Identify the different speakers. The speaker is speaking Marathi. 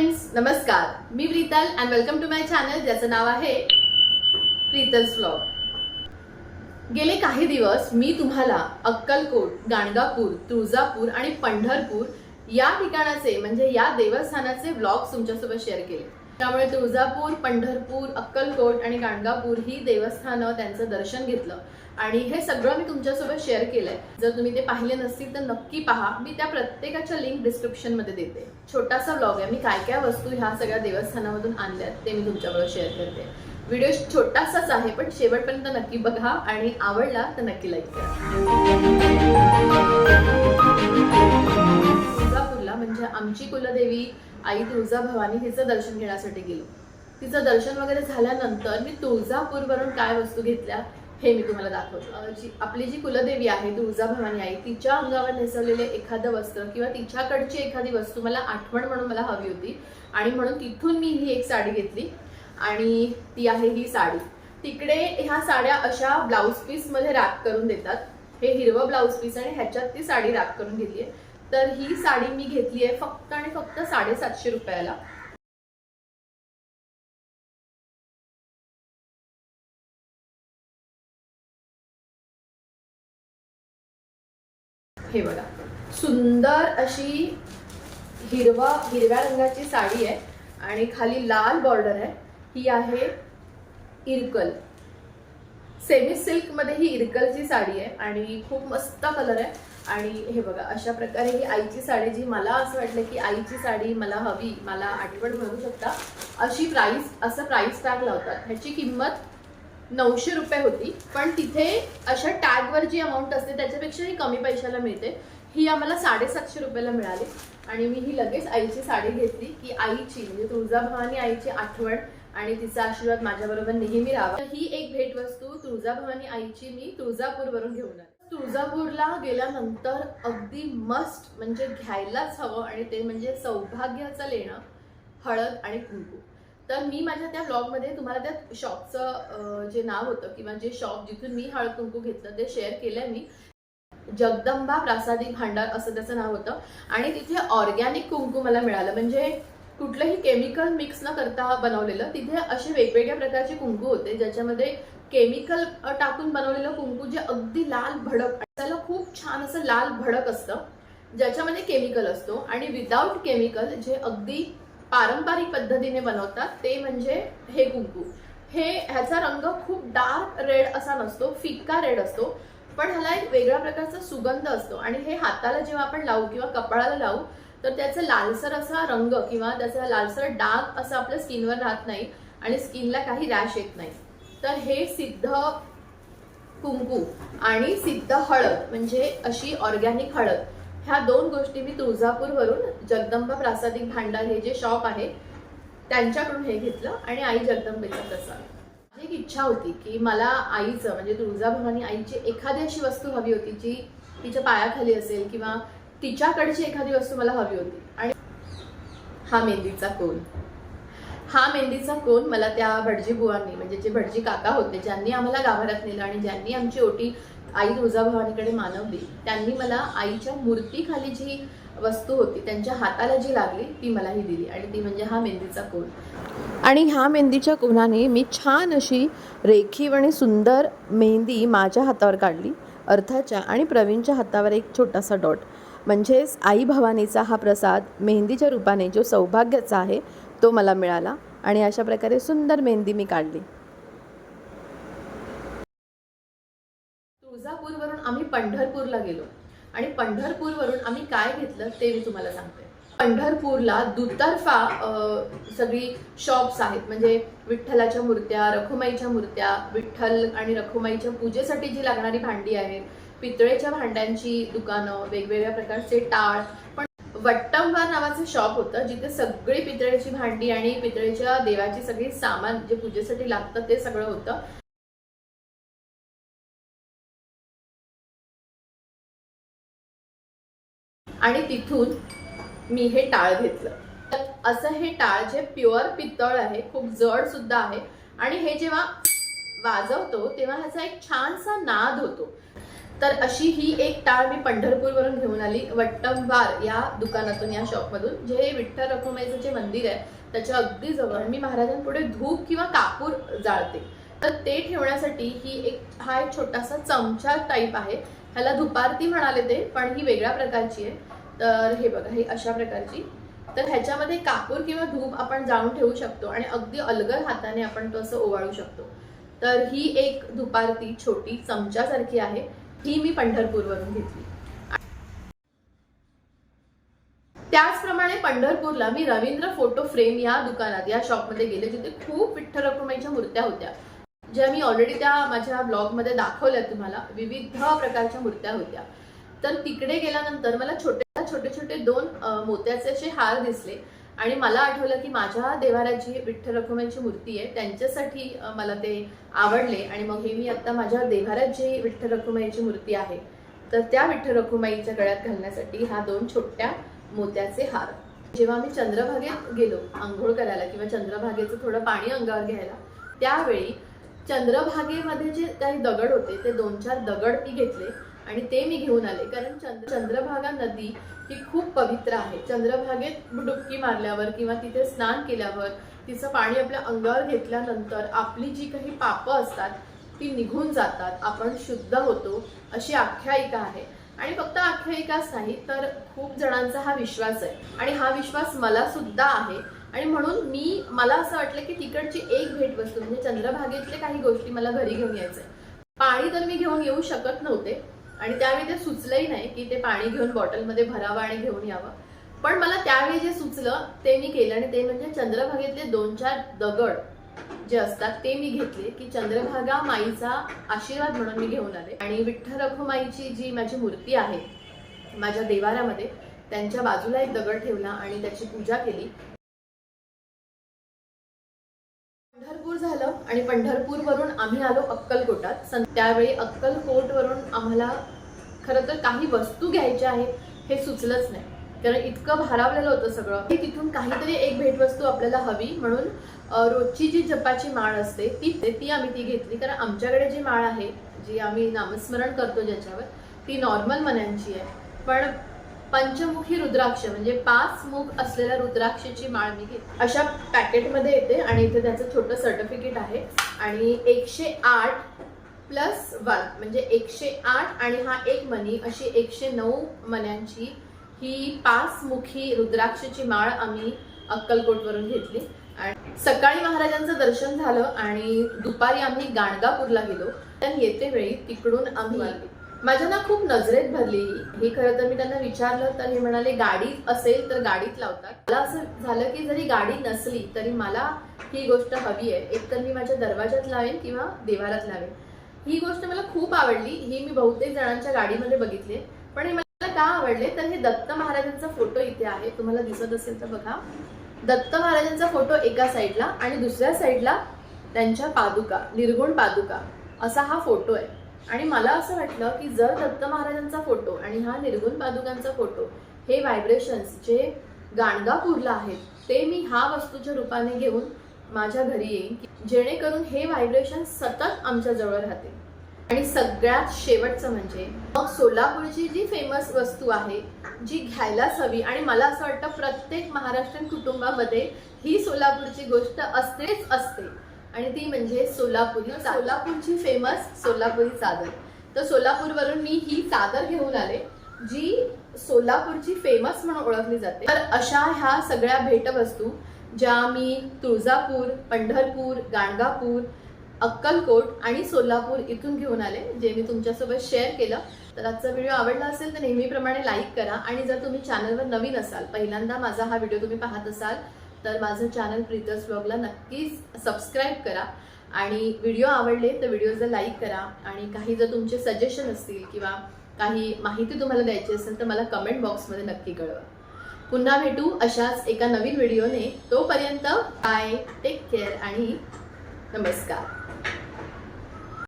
Speaker 1: फ्रेंड्स नमस्कार. मी Prital and welcome to my channel ज्याचं नाव आहे प्रीतल्स व्लॉग गेले काही दिवस मी तुम्हाला अक्कलकोट गाणगापूर तुळजापूर आणि पंढरपूर या ठिकाणाचे म्हणजे या देवस्थानाचे व्लॉग्स तुमच्यासोबत शेअर केले. त्यामुळे तुळजापूर पंढरपूर अक्कलकोट आणि गाणगापूर ही देवस्थानं त्यांचं दर्शन घेतलं. आणि हे सगळं मी तुमच्यासोबत शेअर केलंय. जर तुम्ही ते पाहिले नसतील तर नक्की पहा. मी त्या प्रत्येकाच्या लिंक डिस्क्रिप्शनमध्ये देते. छोटासा ब्लॉग आहे. मी काय काय वस्तू ह्या सगळ्या देवस्थानामधून आणल्यात ते मी तुमच्याबरोबर शेअर करते. व्हिडिओ छोटासाच आहे पण शेवटपर्यंत नक्की बघा आणि आवडला तर नक्की लाईक करा. तुळजापूरला म्हणजे आमची कुलदेवी आई तुळजाभवानी हिचं दर्शन घेण्यासाठी गेलो. तिचं दर्शन वगैरे झाल्यानंतर मी तुळजापूरवरून काय वस्तू घेतल्या हे मी तुम्हाला दाखवतो. जी आपली जी कुलदेवी आहे तुळजाभवानी आई तिच्या अंगावर नेसवलेले एखादं वस्त्र किंवा तिच्याकडची एखादी वस्तू मला आठवण म्हणून मला हवी होती. आणि म्हणून तिथून मी ही एक साडी घेतली. आणि ती आहे ही साडी. तिकडे ह्या साड्या अशा ब्लाऊज पीसमध्ये रॅप करून देतात. हे हिरवं ब्लाऊज पीस आणि ह्याच्यात ती साडी रॅप करून घेतली आहे. तर ही साडी मी घेतली आहे फक्त आणि फक्त साडेसातशे रुपयाला. हे बघा. सुंदर अशी हिरवा हिरव्या रंगाची साडी आहे आणि खाली लाल बॉर्डर आहे. ही आहे इरकल. सेमी सिल्कमध्ये ही इरकलची साडी आहे आणि खूप मस्त कलर आहे. आणि हे बघा अशा प्रकारे ही आईची साडी जी मला असं वाटलं की आईची साडी मला हवी मला आठवण म्हणू शकता अशी प्राईस असं प्राईस टॅग लावतात. ह्याची किंमत नऊशे रुपये होती. पण तिथे अशा टॅगवर जी अमाऊंट असते त्याच्यापेक्षाही कमी पैशाला मिळते. ही आम्हाला साडेसातशे रुपयाला मिळाली. आणि मी ही लगेच आईची साडी घेतली की आईची म्हणजे तुळजाभवानी आईची आठवण आणि तिचा आशीर्वाद माझ्याबरोबर नेहमी राहावा. ही एक भेटवस्तू तुळजाभवानी आईची मी तुळजापूरवरून घेऊन आली. तुळजापूरला गेल्यानंतर अगदी मस्ट म्हणजे घ्यायलाच हवं आणि ते म्हणजे सौभाग्याचं लेणं हळद आणि कुंकू. तर मी माझ्या त्या ब्लॉगमध्ये तुम्हाला त्या शॉपचं जे नाव होतं किंवा जे शॉप जिथून मी हळद कुंकू घेतलं ते शेअर केलंय मी. जगदंबा प्रासादिक भांडार असं त्याचं नाव होतं. आणि तिथे ऑर्गॅनिक कुंकू मला मिळालं. म्हणजे कुठलंही केमिकल मिक्स न करता बनवलेलं तिथे असे वेगवेगळ्या प्रकारचे कुंकू होते ज्याच्यामध्ये केमिकल टाकून बनवलेलं कुंकू जे अगदी लाल भडक त्याला खूप छान असं लाल भडक असतं ज्याच्यामध्ये केमिकल असतो. आणि विदाउट केमिकल जे अगदी पारंपरिक पद्धतीने बनवतात ते म्हणजे हे कुंकू. हे ह्याचा रंग खूप डार्क रेड असा नसतो फिक्का रेड असतो. पण ह्याला एक वेगळ्या प्रकारचा सुगंध असतो. आणि हे हाताला जेव्हा आपण लावू किंवा कपाळाला लावू तर त्याचा लालसर असा रंग किंवा त्याचा लालसर डाग असं आपल्या स्किनवर राहत नाही. आणि स्किनला काही रॅश येत नाही. तर हे सिद्ध कुंकू आणि सिद्ध हळद म्हणजे अशी ऑर्गॅनिक हळद. ह्या दोन गोष्टी मी तुळजापूरवरून जगदंबा प्रासादिक भांडार हे जे शॉप आहे त्यांच्याकडून हे घेतलं आणि आई जगदंबेचा प्रसाद. माझी एक इच्छा होती की मला आईचं म्हणजे तुळजाभवानी आईची एखादी अशी वस्तू हवी होती जी तिच्या पायाखाली असेल किंवा तिच्याकडची एखादी वस्तू मला हवी होती. आणि हा मेहंदीचा कोल. हा मेहंदीचा कोण? मला त्या भटजी बुवांनी म्हणजे जे भटजी काका होते ज्यांनी आम्हाला गाभाऱ्यात नेलं आणि ज्यांनी आमची ओटी आई तुळजाभवानीकडे मानवली त्यांनी मला आईच्या मूर्तीखाली जी वस्तू होती त्यांच्या हाताला जी लागली ती मला ही दिली आणि ती म्हणजे हा मेहंदीचा कोण.
Speaker 2: आणि ह्या मेहंदीच्या कोणाने मी छान अशी रेखीव आणि सुंदर मेहंदी माझ्या हातावर काढली अर्थाच्या आणि प्रवीणच्या हातावर एक छोटासा डॉट. म्हणजेच आई भवानीचा हा प्रसाद मेहंदीच्या रूपाने जो सौभाग्याचा आहे तो मला मिळाला आणि अशा प्रकारे सुंदर मेहंदी मी काढली.
Speaker 1: तुळजापूरवरून आम्ही पंढरपूरला गेलो. आणि पंढरपूरवरून आम्ही काय घेतलं ते मी तुम्हाला सांगते. पंढरपूरला दुतर्फा सगळी शॉप्स आहेत. म्हणजे विठ्ठलाच्या मूर्त्या रखुमाईच्या मूर्त्या विठ्ठल आणि रखुमाईच्या पूजेसाठी जी लागणारी भांडी आहेत पितळेच्या भांड्यांची दुकानं वेगवेगळ्या प्रकारचे टाळ. पण वट्टंबा नावाचं शॉप होतं जिथे सगळी पितळेची भांडी आणि पितळेच्या देवाची सगळी सामान जे पूजेसाठी लागतं ते सगळं होतं. आणि तिथून मी हे टाळ घेतलं. तर असं हे टाळ जे प्युअर पितळ आहे खूप जड सुद्धा आहे आणि हे जेव्हा वाजवतो तेव्हा ह्याचा एक छानसा नाद होतो. तर अशी ही एक टाळ मी पंढरपूरवरून घेऊन आली. वट्टमवार या दुकानातून या शॉपमधून जे विठ्ठल रखुमाईचं जे मंदिर आहे त्याच्या अगदी जवळ. मी महाराजांपुढे धूप किंवा कापूर जाळते. तर ते ठेवण्यासाठी ही एक हा एक छोटासा चमचा टाईप आहे. ह्याला धुपारती म्हणाले ते पण ही वेगळ्या प्रकारची आहे. तर हे बघा ही अशा प्रकारची. तर ह्याच्यामध्ये कापूर किंवा धूप आपण जाळून ठेवू शकतो आणि अगदी अलगद हाताने आपण तो असं ओवाळू शकतो. तर ही एक धुपारती छोटी चमच्यासारखी आहे. ही मी पंढरपूरवरून घेतली. त्याचप्रमाणे पंढरपूरला मी रवींद्र फोटो फ्रेम या दुकानात या शॉपमध्ये गेले जिथे खूप विठ्ठल रखुमाईच्या मूर्त्या होत्या. ज्या मी ऑलरेडी त्या माझ्या ब्लॉगमध्ये दाखवल्या तुम्हाला विविध प्रकारच्या मूर्त्या होत्या. तर तिकडे गेल्यानंतर मला छोट्या छोटे छोटे दोन मोत्याचे असे हार दिसले. आणि मला आठवलं की माझ्या देवारात जी विठ्ठल रखुमांची मूर्ती आहे त्यांच्यासाठी मला ते आवडले. आणि मग हे मी आता माझ्या देवारात जी विठ्ठल रखुमाईची मूर्ती आहे. तर त्या विठ्ठल रखुमाईच्या गळ्यात घालण्यासाठी हा दोन छोट्या मोत्याचे हार. जेव्हा मी चंद्रभागेत गेलो आंघोळ करायला किंवा चंद्रभागेचं थोडं पाणी अंगावर घ्यायला त्यावेळी चंद्रभागेमध्ये जे काही दगड होते ते दोन चार दगड मी घेतले. आणि ते मी घेऊन आले. कारण चंद्र चंद्रभागा नदी ही खूप पवित्र आहे. चंद्रभागेत डुबकी मारल्यावर किंवा तिथे स्नान केल्यावर तिचं पाणी आपल्या अंगावर घेतल्यानंतर आपली जी काही पापं असतात ती निघून जातात. आपण शुद्ध होतो अशी आख्यायिका आहे. आणि फक्त आख्यायिकाच नाही तर खूप जणांचा हा विश्वास आहे. आणि हा विश्वास मला सुद्धा आहे. आणि म्हणून मी मला असं वाटलं की तिकडची एक भेटवस्तू म्हणजे चंद्रभागेतले काही गोष्टी मला घरी घेऊन यायचंय. पाणी तर मी घेऊन येऊ शकत नव्हते आणि त्यावेळी ते सुचलंही नाही की ते पाणी घेऊन बॉटलमध्ये भरावं आणि घेऊन यावं. पण मला त्यावेळी जे सुचलं ते मी केलं आणि ते म्हणजे चंद्रभागेतले दोन चार दगड जे असतात ते मी घेतले की चंद्रभागा माईचा आशीर्वाद म्हणून मी घेऊन आले. आणि विठ्ठल रखुमाईची जी माझी मूर्ती आहे माझ्या देवाऱ्यामध्ये त्यांच्या बाजूला एक दगड ठेवला आणि त्याची पूजा केली. आणि पंढरपूरवरून आम्ही आलो अक्कलकोटात. सं- त्यावेळी अक्कलकोटवरून आम्हाला खरं तर काही वस्तू घ्यायच्या आहेत हे सुचलंच नाही. कारण इतकं भारावलेलं होतं सगळं. हे तिथून काहीतरी एक भेटवस्तू आपल्याला हवी. म्हणून रोजची जी जपाची माळ असते ती ती आम्ही ती घेतली. कारण आमच्याकडे जी माळ आहे जी आम्ही नामस्मरण करतो ज्याच्यावर ती नॉर्मल मन्यांची आहे. पण पंचमुखी रुद्राक्ष म्हणजे पाच मुख असलेल्या रुद्राक्षची माळ मी घेते. अशा पॅकेटमध्ये येते आणि इथे त्याचं छोटं सर्टिफिकेट आहे. आणि एकशे आठ प्लस वन म्हणजे एकशे आठ आणि हा एक मनी अशी एकशे नऊ मन्यांची ही पाच मुखी माळ आम्ही अक्कलकोटवरून घेतली. आणि सकाळी महाराजांचं दर्शन झालं आणि दुपारी आम्ही गाणगापूरला गेलो. तर येते वेळी तिकडून आम्ही माझ्या ना खूप नजरेत भरली. हे खरं तर मी त्यांना विचारलं तर हे म्हणाले गाडी असेल तर गाडीत लावतात. मला असं झालं की जरी गाडी नसली तरी मला ही गोष्ट हवी आहे. एक तर मी माझ्या दरवाजात लावेन किंवा देवारात लावेन. ही गोष्ट मला खूप आवडली. ही मी बहुतेक जणांच्या गाडीमध्ये बघितली. पण हे मला का आवडले? तर हे दत्त महाराजांचा फोटो इथे आहे. तुम्हाला दिसत असेल तर बघा. दत्त महाराजांचा फोटो एका साईडला आणि दुसऱ्या साईडला त्यांच्या पादुका निर्गुण पादुका. असा हा फोटो आहे. आणि मला असं वाटलं की जर दत्त महाराजांचा फोटो आणि हा निर्गुण पादुकांचा फोटो हे व्हायब्रेशन्स जे गाणगापूरला आहेत ते मी हा वस्तूच्या रूपाने घेऊन माझ्या घरी येईन जेणेकरून हे व्हायब्रेशन सतत आमच्या जवळ राहते आणि सगळ्यात शेवटचं म्हणजे मग सोलापूरची जी फेमस वस्तू आहे जी घ्यायलाच हवी आणि मला असं वाटतं प्रत्येक महाराष्ट्रीयन कुटुंबामध्ये ही सोलापूरची गोष्ट असतेच असते. आणि ती म्हणजे सोलापुरी सोलापूरची फेमस सोलापुरी चादर तर सोलापूरवरून मी ही चादर घेऊन आले जी सोलापूरची फेमस म्हणून ओळखली जाते. तर अशा ह्या सगळ्या भेटवस्तू ज्या मी तुळजापूर पंढरपूर गाणगापूर अक्कलकोट आणि सोलापूर इथून घेऊन आले जे मी तुमच्यासोबत शेअर केलं. तर आजचा व्हिडिओ आवडला असेल तर नेहमीप्रमाणे लाईक करा. आणि जर तुम्ही चॅनलवर नवीन असाल पहिल्यांदा माझा हा व्हिडिओ तुम्ही पाहत असाल तर माझं चॅनल प्रीतस ब्लॉगला नक्कीच सबस्क्राईब करा. आणि व्हिडिओ आवडले तर व्हिडिओजला लाईक करा. आणि काही जर तुमचे सजेशन असतील किंवा काही माहिती तुम्हाला द्यायची असेल तर मला कमेंट बॉक्समध्ये नक्की कळवा. पुन्हा भेटू अशाच एका नवीन व्हिडिओने तोपर्यंत बाय टेक केअर आणि नमस्कार.